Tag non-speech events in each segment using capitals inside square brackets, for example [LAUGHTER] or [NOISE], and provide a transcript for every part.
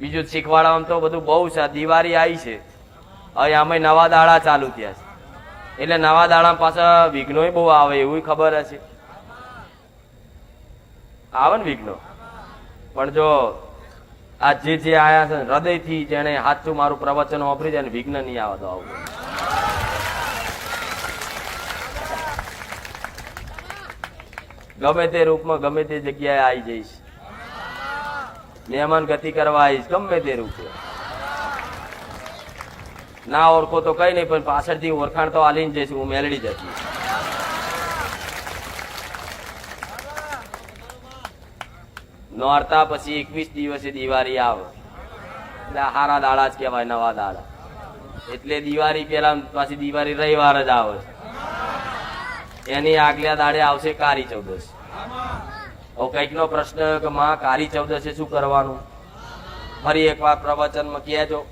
બીજું શીખવાડવામાં તો બધું બહુ છે. દિવાળી આવી છે. હવે આમાં નવા દાડા ચાલુ થયા છે. એટલે નવા દાડા પાછા વિઘ્નો બહુ આવે એવું ખબર હશે. આવે ને વિઘ્નો? પણ જો આ જે જે આયા છે હૃદયથી જેને સાચું મારું પ્રવચન વાપરી જાય વિઘ્ન નહીં આવે તો આવું. ગમે તે રૂપમાં ગમે તે જગ્યાએ આવી જઈશ. મહેમાન ગતિ કરવા આવીશ, ગમે તે રૂપે. ના ઓળખો તો કઈ નહીં, પણ પાછળથી ઓળખાણ તો આલીને જઈશ, હું મેળડી જતી. નોરતા પછી એકવીસ દિવસે દિવાળી આવે. એટલે હારા દાડા જ કહેવાય, નવા દાડા. એટલે દિવાળી પેલા પાછી દિવાળી રવિવાર જ આવે. એની આગલા દાડે આવશે કારી ચૌદશ. હવે કંઈક નો પ્રશ્ન કે માં કાળી ચૌદશે શું કરવાનું? ફરી એકવાર પ્રવચનમાં કહેજો.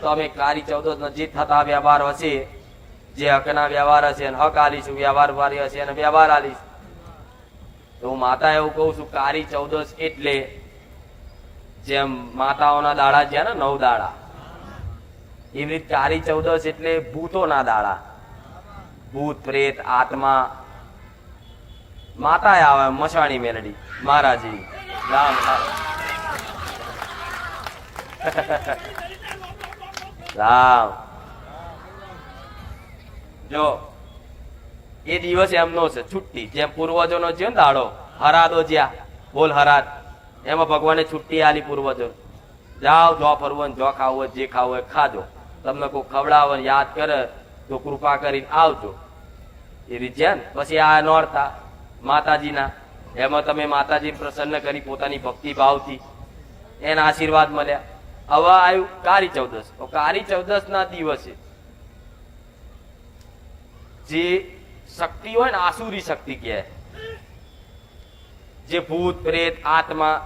તો અમે કાળી ચૌદશ નજીક થતા વ્યવહાર હશે. જે હકના વ્યવહાર હશે અને હક આલીશું, વ્યવહાર વાળી હશે અને વ્યવહાર આલીશ. તો હું માતા એવું કહું છું, કાળી ચૌદશ એટલે જેમ માતાઓના દાડા છે ને નવ દાડા. એવી રીતે કાળી ચૌદશ એટલે ભૂતોના દાડા. ભૂત, પ્રેત, આત્મા માતા આવે, મસાણી મેલડી. મહારાજી. રામ રામ. જો, એ દિવસ એમનો છે, છુટ્ટી. જેમ પૂર્વજો નો છે ને દાડો, હરાદો જ્યાં, બોલ હરાદ. એમાં ભગવાને છુટ્ટી આલી પૂર્વજો. જાઓ, જો ફરવો જો ખાવું જે ખાવું હોય, ખાજો. તમને કોઈ ખવડાવે યાદ કરે તો કૃપા કરીને આવજો. એ રીતે પછી આ નોરતા. માતાજીના. એમાં તમે માતાજી પ્રસન્ન કરી પોતાની ભક્તિ ભાવથી એના આશીર્વાદ મળ્યા. હવે આવ્યું કારી ચૌદસ. કાળી ચૌદસ ના દિવસે જે શક્તિ હોય ને આસુરી શક્તિ કહે. જે ભૂત, પ્રેત, આત્મા,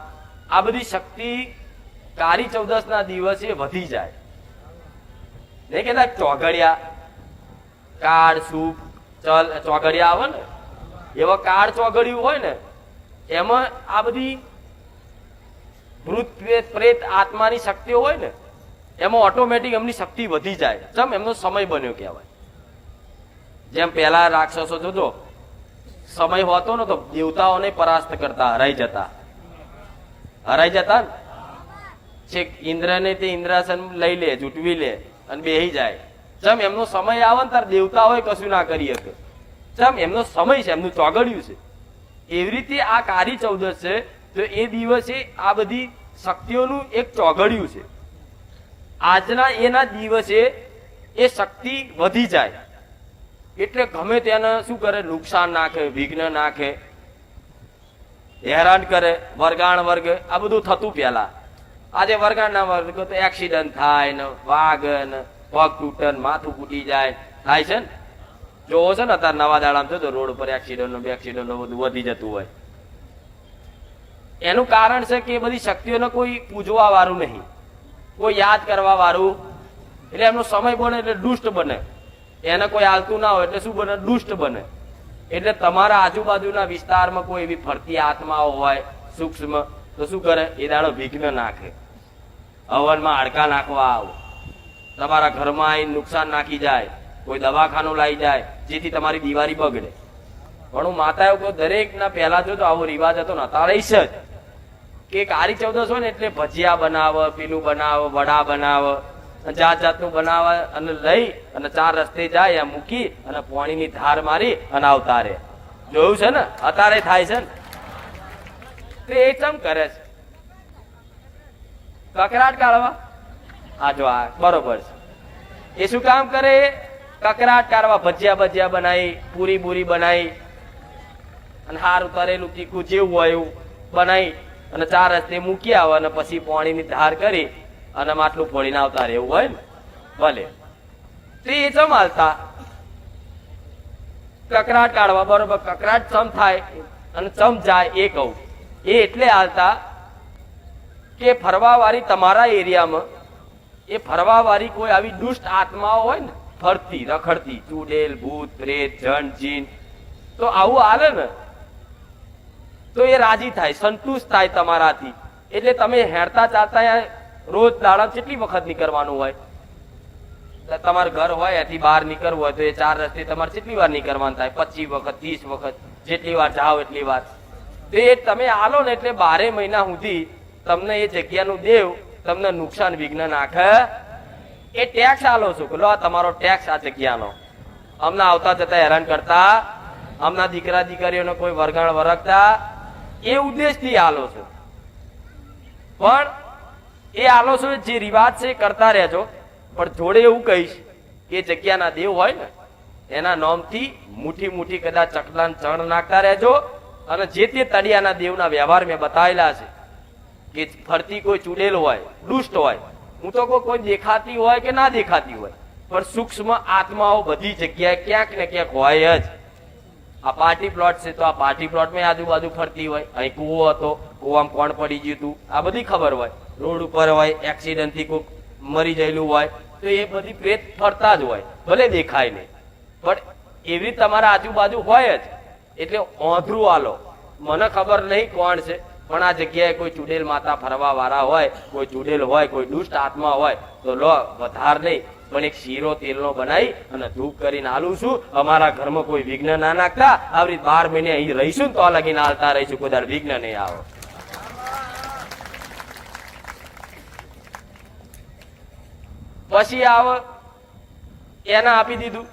આ બધી શક્તિ કાળી ચૌદસ ના દિવસે વધી જાય. નહીં કેતા ચોઘડિયા, કાળ સૂપ ચલ, ચોઘડિયા આવે ને એવા કાળ ચોઘડિયું હોય ને, એમાં આ બધી ભૂત પ્રેત આત્માની શક્તિઓ હોય ને, એમાં ઓટોમેટિક એમની શક્તિ વધી જાય. ચમ એમનો સમય બન્યો કહેવાય. જેમ પહેલા રાક્ષસો જોજો, સમય હોતો ને તો દેવતાઓને પરાસ્ત કરતા, હરાઈ જતા. હરાઈ જતા છેક ઇન્દ્રને તે ઇન્દ્રાસન લઈ લે, જૂટવી લે અને બેહી જાય. ચમ એમનો સમય આવે ને તાર દેવતાઓએ કશું ના કરી શકે. ચમ એમનો સમય છે, એમનું ચોગડ્યું છે. એવી રીતે આ કારી ચૌદશ છે, તો એ દિવસે આ બધી શક્તિઓનું એક ચોગડ્યું છે. આજના એના દિવસે એ શક્તિ વધી જાય. એટલે ગમે તેને શું કરે, નુકસાન નાખે, વિઘ્ન નાખે, હેરાન કરે, વર્ગાણ વર્ગ, આ બધું થતું પેલા આજે વર્ગાણના વર્ગ તો એક્સિડન્ટ થાય ને વાગ ને પગ તૂટે માથું ફૂટી જાય. થાય છે ને? જોવો છે ને અત્યારે નવા દાડામાં તો રોડ ઉપર એક્સિડન્ટ નો એક્સિડન્ટ બધું વધી જતું હોય. એનું કારણ છે કે એ બધી શક્તિઓને કોઈ પૂજવા વાળું નહીં. કોઈ યાદ કરવા વાળું એટલે એમનો સમય બને એટલે દુષ્ટ બને. એને કોઈ હાલતું ના હોય એટલે શું બને? દુષ્ટ બને. એટલે તમારા આજુબાજુના વિસ્તારમાં કોઈ એવી ફરતી આત્માઓ હોય, સૂક્ષ્મ, તો શું કરે? એ દાડો વિઘ્ન નાખે. હવનમાં હાડકા નાખવા આવો. તમારા ઘરમાં આવીને નુકસાન નાખી જાય. કોઈ દવાખાનું લાવી જાય, જેથી તમારી દિવાળી બગડે. પણ હું માતા એવું દરેક ના પહેલા જો આવો રિવાજ હતો ને અત્યારે જ. કે કાળી ચૌદશ હોય ને, એટલે ભજીયા બનાવે, પીલું બનાવે, વડા બનાવે જાત જાતનું બનાવે અને લઈ અને ચાર રસ્તે જાય મૂકી અને પાણીની ધાર મારી અને આવતા રહે. જોયું છે ને? અત્યારે થાય છે ને? તે ચમ કરે છે. કકરાટ કાઢવા આ જો આ બરોબર છે. એ શું કામ કરે? કકરાટ કાઢવા ભજીયા ભજીયા બનાવી પૂરી બુરી બનાવી અને હારું તરેલું તીખું જેવું હોય એવું બનાવી અને ચાર રસ્તે મૂકી આવે, અને પછી પાણીની ધાર કરી, અને માટલું ફોડીને આવતા રહેવું હોય ને. ભલે. તો ચમ હાલતા કકરાટ કાઢવા, બરોબર, કકરાટ ચમ થાય અને ચમ જાય એ કહું. એ એટલે હાલતા કે ફરવા વાળી તમારા એરિયામાં, એ ફરવા વાળી કોઈ આવી દુષ્ટ આત્માઓ હોય ને ફરતી, રખડતી, ચુડેલ, ભૂત, પ્રેત, જન, જીન. તો આવું હાલે ને? તો એ રાજી થાય, સંતુષ્ટ થાય તમારાથી. એટલે તમે હેરતા ચાલતા રોજ દાડા કેટલી વખત નીકળવાનું હોય? તમારું ઘર હોય, એથી બહાર નીકળવું હોય તો એ ચાર રસ્તે તમારે કેટલી વાર નીકળવાનું થાય? પચીસ વખત, ત્રીસ વખત, જેટલી વાર જાઓ એટલી વાર. તો એ તમે આલો ને એટલે બારે મહિના સુધી તમને એ જગ્યાનું દેવ તમને નુકસાન વિઘ્ન નાખે. એ ટેક્સ આલો છું કે લો તમારો ટેક્સ આ જગ્યાનો. અમને આવતા જતા હેરાન કરતા, અમના દીકરા દીકરીઓને કોઈ વરગાણ વરગતા એ ઉદ્દેશથી આલો છું. પણ એ આલો છું જે રિવાજ છે કરતા રહેજો. પણ જોડે એવું કહીશ કે જગ્યાના દેવ હોય ને, એના નામથી મુઠી મુઠી કદાચ ચકલાન ચણ નાખતા રહેજો. અને જે તે તળિયાના દેવના વ્યવહાર મેં બતાવેલા છે, કે ફરતી કોઈ ચૂડેલ હોય, દુષ્ટ હોય હું તો કહું કોઈ દેખાતી હોય કે ના દેખાતી હોય, પણ સૂક્ષ્મ આત્માઓ બધી જગ્યાએ ક્યાંક ને ક્યાંક હોય જ. આ પાર્ટી પ્લોટ છે તો આ પાર્ટી પ્લોટમાં આજુબાજુ ફરતી હોય. અહીં કૂવો હતો, કૂવામાં કોણ પડી ગયું હતું, આ બધી ખબર હોય. રોડ ઉપર હોય એક્સિડન્ટથી કોઈક મરી ગયેલું હોય, તો એ બધી પ્રેત ફરતા જ હોય, ભલે દેખાય નહીં. પણ એવી તમારા આજુબાજુ હોય જ. એટલે ઓંધરું આલો. મને ખબર નહીં કોણ છે. પણ આ જગ્યાએ કોઈ ચુડેલ માતા ફરવા વાળા હોય, કોઈ ચુડેલ હોય, કોઈ દુષ્ટ આત્મા હોય, તો લો, વધાર નહીં. પણ એક શીરો તેલનો બનાવી અને ધૂપ કરીને આલું છું. અમારા ઘરમાં કોઈ વિઘ્ન ના નાખતા. આવી બાર મહિને અહીં રહીશું તો લગીને હાલતા રહીશું. કોઈ વિઘ્ન નહીં આવો. પછી આવે. એના આપી દીધું.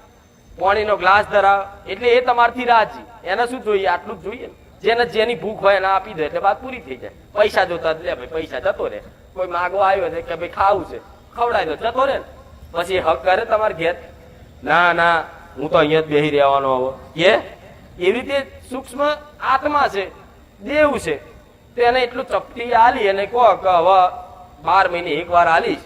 પાણીનો ગ્લાસ ધરાવ. એટલે એ તમારથી રાજી. એને શું જોઈએ? આટલું જ જોઈએ ને. જેને જેની ભૂખ હોય એને આપી દે એટલે વાત પૂરી થઈ જાય. પૈસા જોતા લે ભાઈ, પૈસા જતો રહે. કોઈ માગવા આવ્યો છે કે ભાઈ ખાવું છે, ખવડાવી દો, જતો રહે ને. પછી હક કરે તમારે ઘેર? ના ના, હું તો અહીંયા જ બેહી રહેવાનો હવે કે એવી રીતે સૂક્ષ્મ આત્મા છે, દેવ છે. તો એને એટલું ચપટી આલી અને કહો કે હવે બાર મહિને એક વાર આલીશ.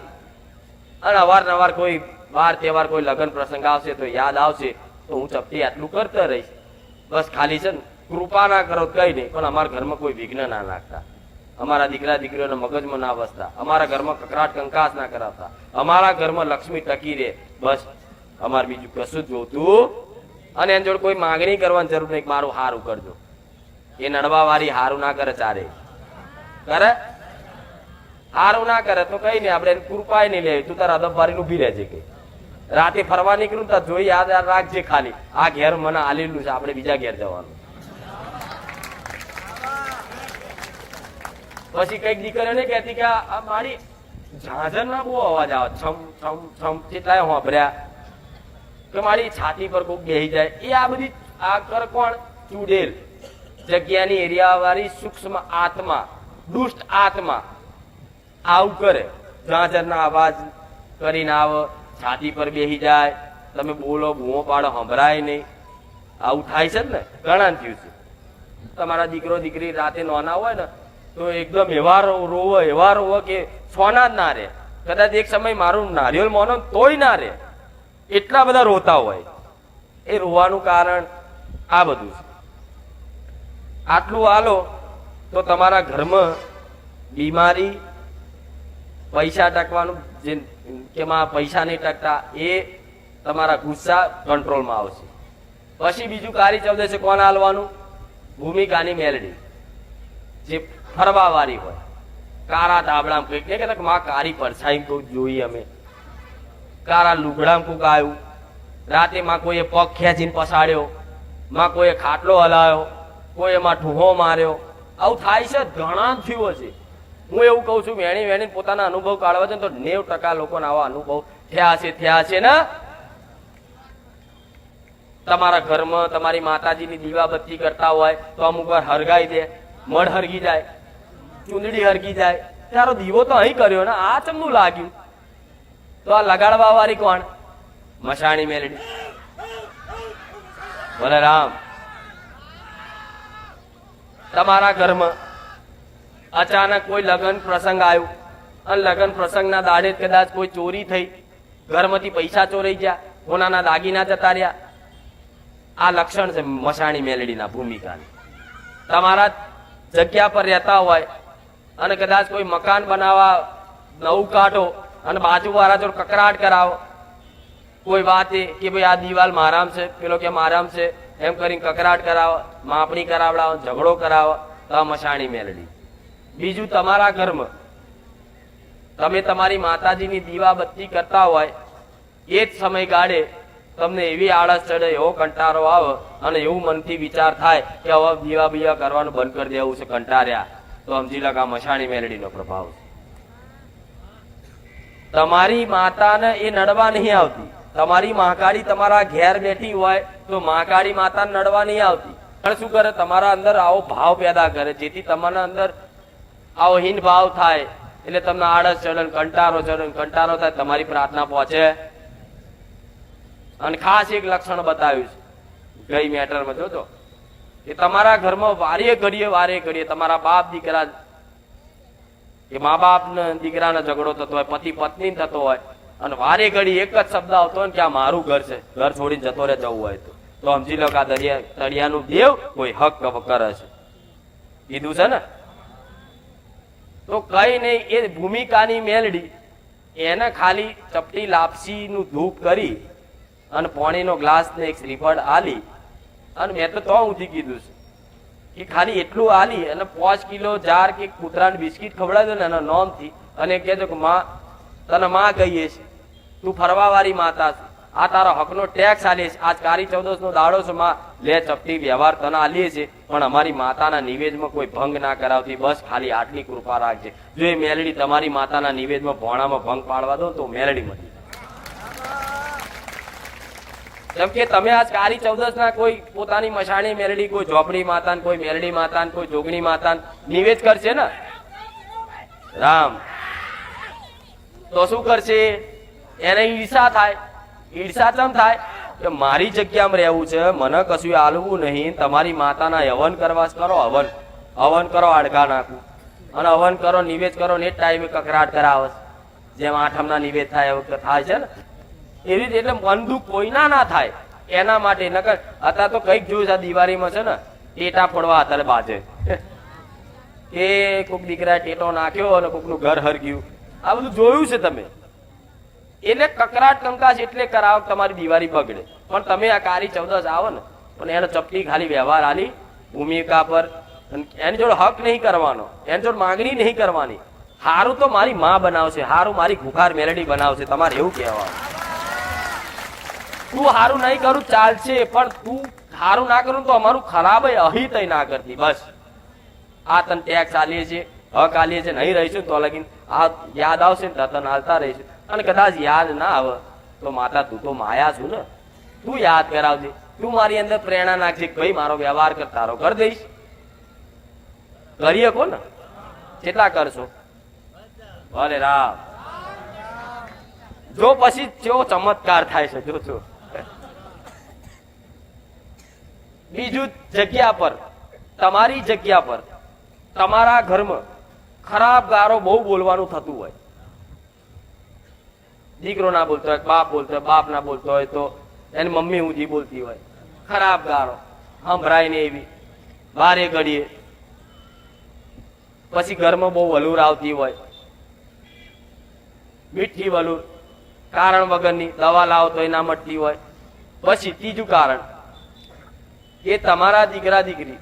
અને અવારનવાર કોઈ વાર તહેવાર, કોઈ લગ્ન પ્રસંગ આવશે તો યાદ આવશે, તો હું ચપટી આટલું કરતો રહીશ. બસ ખાલી છે ને. કૃપા ના કરો કઈ નહીં, પણ અમારા ઘરમાં કોઈ વિઘ્ન ના નાખતા અમારા દીકરા દીકરીઓને મગજમાં ના વસતા. અમારા ઘરમાં કકરાટ કંકાસ ના કરાવતા. અમારા ઘરમાં લક્ષ્મી ટકી રહે. બસ, અમારે બીજું કશું જોતું અને એની જોડે કોઈ માંગણી કરવાની જરૂર નહીં કે મારું હારું કરજો એ નડવા વાળી હારું ના કરે ચારે. કરે? હારું ના કરે તો કઈ નહીં, આપણે કૃપા નહીં લેવી. તું તારા અદબ ઊભી રહેજે કઈ રાતે ફરવા નીકળું તો જોઈ યાદ રાખજે ખાલી. આ ઘેર મને આલેલું છે, આપણે બીજા ઘેર જવાનું. પછી કંઈક દીકરીઓને કહેતી કે આ મારી ઝાંઝર ના બહુ અવાજ આવે, છમ છમ છમ કેટલાય હોંભર્યા. કે મારી છાતી પર કોક બેહી જાય. એ આ બધી આ કર કોણ? ચુડેલ. જગ્યાની એરિયા વાળી સૂક્ષ્મ આત્મા, દુષ્ટ આત્મા. આવું કરે. ઝાંઝરના અવાજ કરીને આવે. છાતી પર બેહી જાય. તમે બોલો ભૂવો પાડો સંભળાય નહીં. આવું થાય છે ને? ઘણા થયું છે. તમારા દીકરો, દીકરી રાતે નોના હોય ને તો એકદમ એવા રોવો એવા રોવો કે સોના જ ના રહે. કદાચ એક સમય મારું નારિયેલ મોનો તોય ના રહે. એટલા બધા રોતા હોય. એ રોવાનું કારણ આ બધું છે. આટલું આલો તો તમારા ઘરમાં બીમારી, પૈસા ટકવાનું, જે કેમાં પૈસા નહીં ટકતા, એ તમારા ગુસ્સા કંટ્રોલમાં આવશે. પછી બીજું કારી છે કોણ હાલવાનું ભૂમિકાની મેલડી. જે ફરવા વાળી હોય. કારા ધાબળામાં કંઈક નહીં કે માં કારી પરછાઈ કોઈ જોઈ અમે. કારા લુગડામાં કોઈક આવ્યું. રાતે માં કોઈએ પગ ખેંચીને પસાડ્યો. માં કોઈએ ખાટલો હલાવ્યો. કોઈ એમાં ઠૂહો માર્યો. આવું થાય છે, ઘણા થયું હશે. હું એવું કહું છું, વેણી વેણી પોતાના અનુભવ કાઢવા છે તો નેવ ટકા લોકોને આવા અનુભવ થયા છે થયા છે ને? તમારા ઘરમાં તમારી માતાજીની દીવાબત્તી કરતા હોય તો અમુક વાર હરગાઈ દે મળ હરગી જાય. ચૂંદડી હરકી જાય. તારો દીવો તો અહીં કર્યો ને આ ચમનું લાગ્યું. તો આ લગાડવા વાળી કોણ? મશાણી મેલડી. બોલે રામ તમારા ઘરમાં અચાનક કોઈ લગ્ન પ્રસંગ આવ્યો. અને લગ્ન પ્રસંગના દાડે કદાચ કોઈ ચોરી થઈ. ઘરમાંથી પૈસા ચોરાઈ ગયા. કોનાના દાગીના જતા રહ્યા. આ લક્ષણ છે મશાણી મેલડીના ભૂમિકાની. તમારા જગ્યા પર રહેતા હોય અને કદાચ કોઈ મકાન બનાવવા નવું કાઢો અને બાજુવાળા જો કકરાટ કરાવો. કોઈ વાત કે ભાઈ આ દિવાલ મારામ છે, પેલો કે મારામ છે, એમ કરીને કકરાટ કરાવો, માપણી કરાવડાવો, ઝઘડો કરાવો, તો આ મશાણી મેલડી. બીજું તમારા ઘરમાં તમે તમારી માતાજીની દીવા બત્તી કરતા હોય, એ જ સમયગાળે તમને એવી આળસ ચડે, એવો કંટારો આવે અને એવું મનથી વિચાર થાય કે હવે દીવા બીવા કરવાનું બંધ કરી દેવું છે કંટાળ્યા તો સમજી લો કે આ મશાણી પ્રભાવ તમારી માતાને એ નડવા નહીં આવતી. તમારી મહાકાળી તમારા ઘેર બેઠી હોય તો મહાકાળી માતા નડવા નહીં આવતી. પણ શું કરે? તમારા અંદર આવો ભાવ પેદા કરે. જેથી તમારા અંદર આવો હીન ભાવ થાય. એટલે તમને આળસ ચડન, કંટારો ચડન, કંટારો થાય, તમારી પ્રાર્થના પહોંચે. અને ખાસ એક લક્ષણ બતાવ્યું છે. ગઈ મેટરમાં જોજો. કે તમારા ઘરમાં વારે ઘડીએ વારે ઘડીએ તમારા બાપ દીકરા કે મા બાપ ને દીકરાનો ઝઘડો થતો હોય, પતિ પત્ની થતો હોય, અને વારે ઘડી એક જ શબ્દ આવતો હોય ને કે આ મારું ઘર છે. ઘર છોડીને જતો રહે જવું હોય તો. તો સમજી લો કે આ દરિયા તળિયાનું દેવ કોઈ હક કરે છે. કીધું છે ને? તો કઈ નહીં, એ ભૂમિકાની મેલડી એને ખાલી ચપટી લાપસીનું ધૂપ કરી અને પાણીનો ગ્લાસ ને એક શ્રીફળ આલી અને મેં તો તો કીધું છે કે ખાલી એટલું આલી અને પાંચ કિલો જાર કે કૂતરાને બિસ્કિટ ખવડાવ્યો ને એના નોમથી અને કહેજો કે માં, તને માં કહીએ છે તું ફરવાવાળી માતા છે. આ તારા હકનો ટેક્સ આલીએ છે. આજ કારી ચૌદસ નો દાડો છે, માં. લે, ચપટી વ્યવહાર તને આલીએ છે પણ અમારી માતાના નિવેદમાં કોઈ ભંગ ના કરાવતી. બસ ખાલી આટલી કૃપા રાખજે. જો એ મેલડી તમારી માતાના નિવેદમાં ભોણામાં ભંગ પાડવા દો તો મેલડી મટી જેમ કે તમે આજ કાળી ચૌદસ ના કોઈ પોતાની મશાણી મેરડી, કોઈ ઝોપડી માતા કોઈ મેરડી માતા કોઈ જોગણી માતા નિવેદ કરશે ને? રામ. તો શું કરશે? એને ઈર્ષા થાય. ઈર્ષા કેમ થાય? કે મારી જગ્યામાં રહેવું છે, મને કશું આલવું નહીં, તમારી માતાના હવન કરવા કરો, હવન. હવન કરો, હાડકા નાખું. અને હવન કરો, નિવેદ કરો, ને જ ટાઈમે કકરાટ કરાવે. જેમ આઠમના નિવેદ થાય એવું તો થાય છે ને? એવી રીતે એટલે મન દુઃખ કોઈના ના થાય, એના માટે. નકર અત્યારે તો કંઈક જોયું છે દિવાળીમાં છે ને, ટેટા ફોડવા અત્યારે બાજે. કે કોક દીકરા ટેટો નાખ્યો અને કોકનું ઘર હરગ્યું. આ બધું જોયું છે તમે. એટલે કકરાટ કંકાશ એટલે કરાવ તમારી દિવાળી બગડે. પણ તમે આ કારી ચૌદસ આવો ને, પણ એનો ચપટી ખાલી વ્યવહાર આલી, ભૂમિકા પર એની જોડે હક નહીં કરવાનો, એની જોડે માંગણી નહીં કરવાની. હારું તો મારી માં બનાવશે, હારું મારી ઘુખાર મેલેડી બનાવશે, તમારે એવું કહેવાનું. તું હારું નહીં કરું, ચાલશે. પણ તું હારું ના કરું તો અમારું ખરાબ અહિત ના કરતી. બસ. આ તને ટેક્સ આલીએ છે, હક આલીએ છે, નહીં રહીશું તો લગીન આ યાદ આવશે ને તને હાલતા રહીશું. અને કદાચ યાદ ના આવે તો માતા તું તો માયા છું ને. તું યાદ કરાવજે. તું મારી અંદર પ્રેરણા નાખજે ભાઈ, મારો વ્યવહાર કર, તારો કર દઈશ. કરી શકો ને કેટલા કરશો? ભલે રામ. જો પછી કેવો ચમત્કાર થાય છે જો જો બીજું જગ્યા પર, તમારી જગ્યા પર, તમારા ઘરમાં ખરાબ ગારો બહુ બોલવાનું થતું હોય. દીકરો ના બોલતો હોય, બાપ બોલતો હોય, બાપ ના બોલતો હોય તો એની મમ્મી ઊંધી બોલતી હોય. ખરાબ ગારો, સંભળાય ને એવી. બારે ઘડીએ. પછી ઘરમાં બહુ વલુર આવતી હોય. મીઠી વલુર, કારણ વગરની દવા લાવો તો ના મટતી હોય. પછી ત્રીજું કારણ એ તમારા દીકરા દીકરી.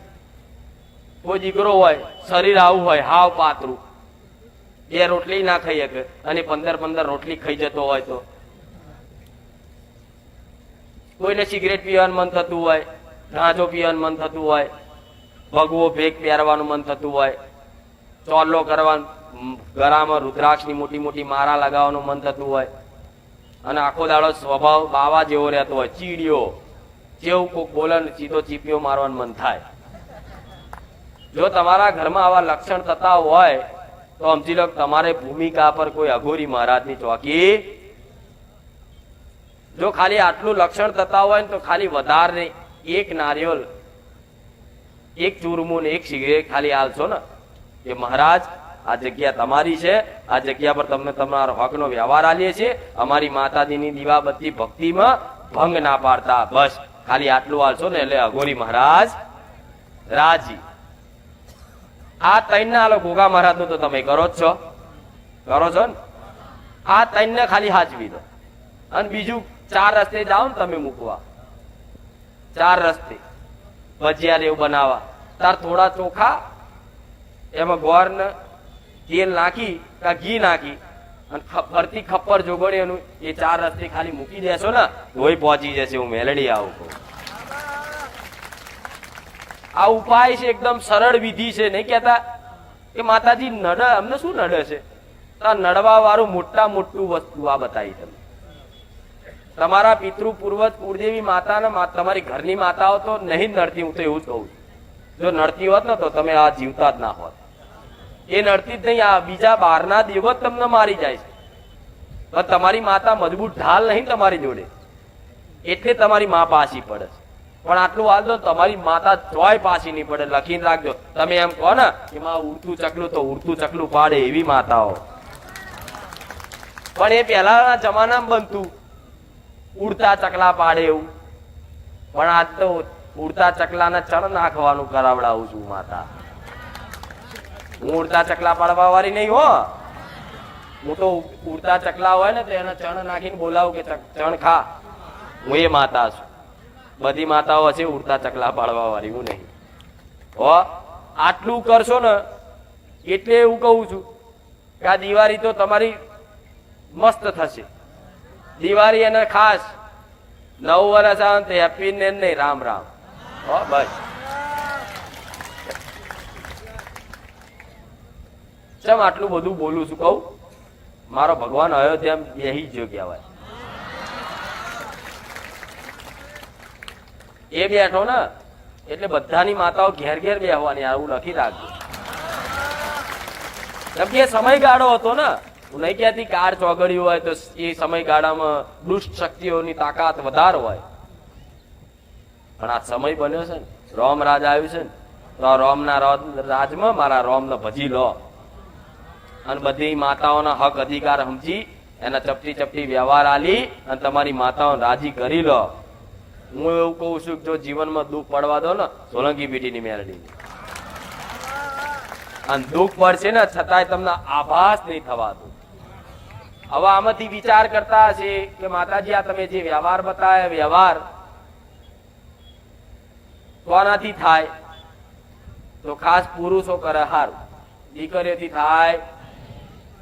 કોઈ દીકરો હોય, શરીર આવું હોય, હાવ પાતળું. બે રોટલી ના ખાઈ શકે અને પંદર પંદર રોટલી ખાઈ જતો હોય તો. કોઈને સિગરેટ પીવાનું મન થતું હોય ગાંજો પીવાનું મન થતું હોય, ભગવો ભેગ પહેરવાનું મન થતું હોય, ચોલ્લો કરવાનું ગરામાં રુદ્રાક્ષની મોટી મોટી મારા લગાવવાનું મન થતું હોય. અને આખો દાડો સ્વભાવ બાવા જેવો રહેતો હોય, ચીડિયો. જેવું કોક બોલે ને સીધો ચીપિયો મારવાનું મન થાય. જો તમારા ઘરમાં આવા લક્ષણ થતા હોય, તો સમજી લો તમારે ભૂમિકા પર કોઈ અઘોરી મહારાજની ચોકી. જો ખાલી આટલું લક્ષણ થતા હોય ને તો ખાલી વધારે એક નારિયેળ એક ચૂરમું ને એક સિગરેટ ખાલી આલશો ને. કે મહારાજ, આ જગ્યા તમારી છે. આ જગ્યા પર તમને તમારો હકનો વ્યવહાર આલીએ છીએ. અમારી માતાજીની દીવાબત્તી ભક્તિમાં ભંગ ના પાડતા. બસ. ખાલી આટલું હાલશો ને એટલે અઘોરી મહારાજ રાજી. આ ત્રણ ના હાલો ગોગા મહારાજનું તો તમે કરો જ છો. કરો છો ને? આ ત્રણ ને ખાલી હાજવી દો. અને બીજું ચાર રસ્તે જાઓ ને તમે મૂકવા. ચાર રસ્તે. ભજીયા એવું બનાવવા. તાર થોડા ચોખા, એમાં ગોર ને તેલ નાખી, કા ઘી નાખી અને ફરતી ખપ્પર જોગણીઓનું એ ચાર રસ્તે ખાલી મૂકી દેશો ને તોય પહોંચી જશે હું મેલડી આવું કહું. આ ઉપાય છે એકદમ સરળ વિધિ છે, નહીં કહેતા? કે માતાજી નડે, અમને શું નડે છે? નડવા વાળું મોટા મોટું વસ્તુ આ બતાવી તમે તમારા પિતૃ પૂર્વજ કુળદેવી માતાના તમારી ઘરની માતાઓ તો નહીં નડતી, હું તો એવું જ કહું જો નડતી હોત ને તો તમે આ જીવતા જ ના હોત. એ નડતી જ નહીં, આ બીજા બહારના દેવો તમને મારી જાય છે. પણ તમારી માતા મજબૂત ઢાલ નહીં તમારી જોડે. એટલે તમારી મા પાછી પડે છે. પણ આટલું હાલ તમારી માતા ચોય પાછી નહીં પડે. લખીને રાખજો. તમે એમ કહો ને, કે માં ઉડતું ચકલું તો ઉડતું ચકલું પાડે એવી માતાઓ. પણ એ પહેલાના જમાનામાં બનતું. ઉડતા ચકલા પાડે એવું. પણ આજ તો ઉડતા ચકલાને ચણ નાખવાનું કરાવડાવું છું માતા. હું ઉડતા ચકલા પાડવા વાળી નહીં હો. હું તો ઉડતા ચકલા હોય ને તો એને ચણ નાખીને બોલાવું કે ચણ ખા. હું એ માતા છું. બધી માતાઓ હશે ઉડતા ચકલા પાડવા વાળી હું નહીં. હો, આટલું કરશો ને એટલે એવું કહું છું કે આ દિવાળી તો તમારી મસ્ત થશે. દિવાળી એને ખાસ નવ વર્ષ આવે હેપી ને નહીં, રામ રામ. હો, બસ. ચમ આટલું બધું બોલું છું કહું? મારો ભગવાન અયોધ્યા બેહી જ કહેવાય એ બેઠો ને, એટલે બધાની માતાઓ ઘેર ઘેર બેહવાની આવું લખી રાખજો કેમ કે સમયગાળો હતો ને, હું નહીં ક્યાંથી કાર ચોગડ્યું હોય તો એ સમયગાળામાં દુષ્ટ શક્તિઓની તાકાત વધાર હોય. પણ આ સમય બન્યો છે ને, રોમ રાજ આવ્યું છે ને, તો રોમના રાજમાં મારા રોમને ભજી લો. અને બધી માતાઓના હક અધિકાર સમજી એના ચપટી ચપટી વ્યવહાર આલી અને તમારી માતાઓને રાજી કરી લો. હું એવું કહું છું જો જીવનમાં દુઃખ પડવા દો ને, સોલંકી પીટીની મેરડી. અને દુઃખ પડશે ને, છતાંય તમને આભાસ નહીં થવા દો હવે આમાંથી વિચાર કરતા હશે કે માતાજી, આ તમે જે વ્યવહાર બતાવ્યા વ્યવહાર કોનાથી થાય? તો ખાસ પુરુષો કરે હારું. દીકરીઓથી થાય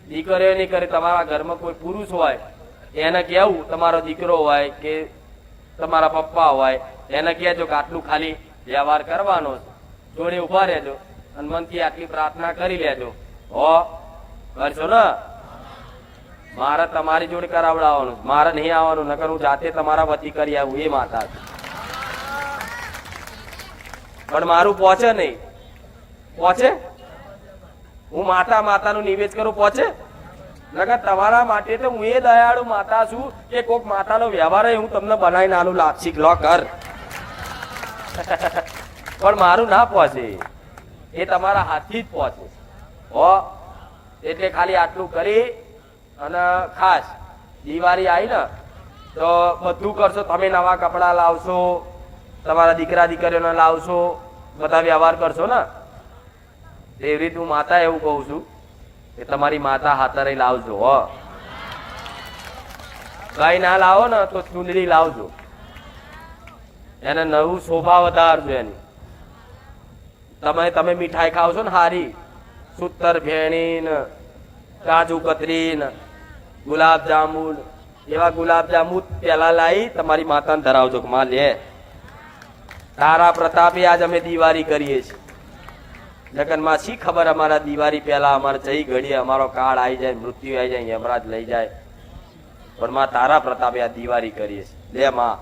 દીકરીઓ નહીં કરે, તમારા ઘરમાં કોઈ પુરુષ હોય, એને કેવું તમારો દીકરો હોય કે તમારા પપ્પા હોય, એને કહેજો કે આટલું ખાલી વ્યવહાર કરવાનો જોડે ઊભા રહેજો અને મનથી આટલી પ્રાર્થના કરી લેજો. હો, કરશો ને? મારે તમારી જોડે કરાવડાવવાનું મારે નહીં આવવાનું, નકર હું જાતે તમારા વતી કરી આવું, એ માતા પણ મારું પહોંચે નહીં. પહોંચે? હું માતા માતાનું નિવેદ કરું, પહોંચે? નગર તમારા માટે તો હું એ દયાળુ માતા છું કે કોક માતાનો વ્યવહાર હું તમને બનાવીને આલું લાપસી લો, કર. [LAUGHS] પણ મારું ના પહોંચે. એ તમારા હાથથી જ પહોંચે. હો, એટલે ખાલી આટલું કરી અને ખાસ, દિવાળી આવી ને, તો બધું કરશો, તમે નવા કપડાં લાવશો, તમારા દીકરા દીકરીઓને લાવશો, બધા વ્યવહાર કરશો ને? એવી રીતે હું માતા એવું કહું છું કે તમારી માતા હાથરે લાવજો, હો. કઈ ના લાવો ને તો ચુંદડી લાવજો. એને નવું શોભા વધારજો એની. તમે તમે મીઠાઈ ખાવ છો ને હારી, સુતર ભેણી ને કાજુ કતરી ને ગુલાબ જાંબુ એવા ગુલાબ જાંબુ પેલા લાવી તમારી માતાને ધરાવજો કે, માં, લે. તારા પ્રતાપે આજ અમે દિવાળી કરીએ છીએ. જગનમાં શી ખબર અમારા દિવાળી પહેલા અમારે જઈ ઘડીએ અમારો કાળ આવી જાય, મૃત્યુ આવી જાય યમરાજ લઈ જાય. પણ માં તારા પ્રતાપે આ દિવાળી કરીએ લે માં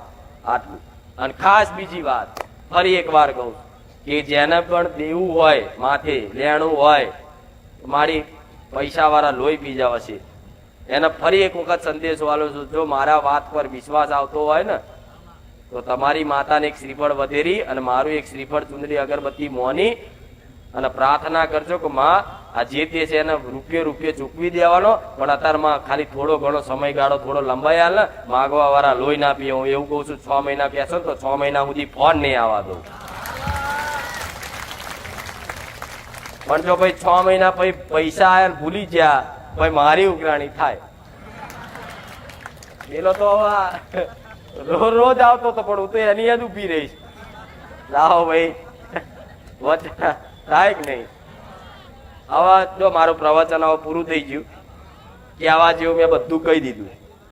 આટલું અને ખાસ બીજી વાત, ફરી એક વાર કહું કે જેને પણ દેવું હોય, માથે લેણું હોય, મારી પૈસા વાળા લોહી પી જાવ છે એને ફરી એક વખત સંદેશ વાલો છું, જો મારા વાત પર વિશ્વાસ આવતો હોય ને, તો તમારી માતાને એક શ્રીફળ વધેરી અને મારું એક શ્રીફળ ચુંદડી અગરબત્તી મોની અને પ્રાર્થના કરજો કે માં, આ જે તે છે એને રૂપિયો રૂપિયો ચૂકવી દેવાનો, પણ અત્યારમાં ખાલી થોડો ઘણો સમયગાળો થોડો લંબાઈ હાલ માગવા વાળા લોહી ના પીએ. હું એવું કહું છું, છ મહિના પીશો તો છ મહિના સુધી ફોન નહીં આવવા દઉં. પણ જો ભાઈ છ મહિના પછી પૈસા આયા ભૂલી ગયા, ભાઈ મારી ઉઘરાણી થાય. પેલો તો રોજ રોજ આવતો તો પણ હું તો એની યાદ ઊભી રહીશ. લાવો ભાઈ. વચ- થાય કે નહીં? આવા જો મારું પ્રવચન હવે પૂરું થઈ ગયું, કે આવા જેવું મેં બધું કહી દીધું.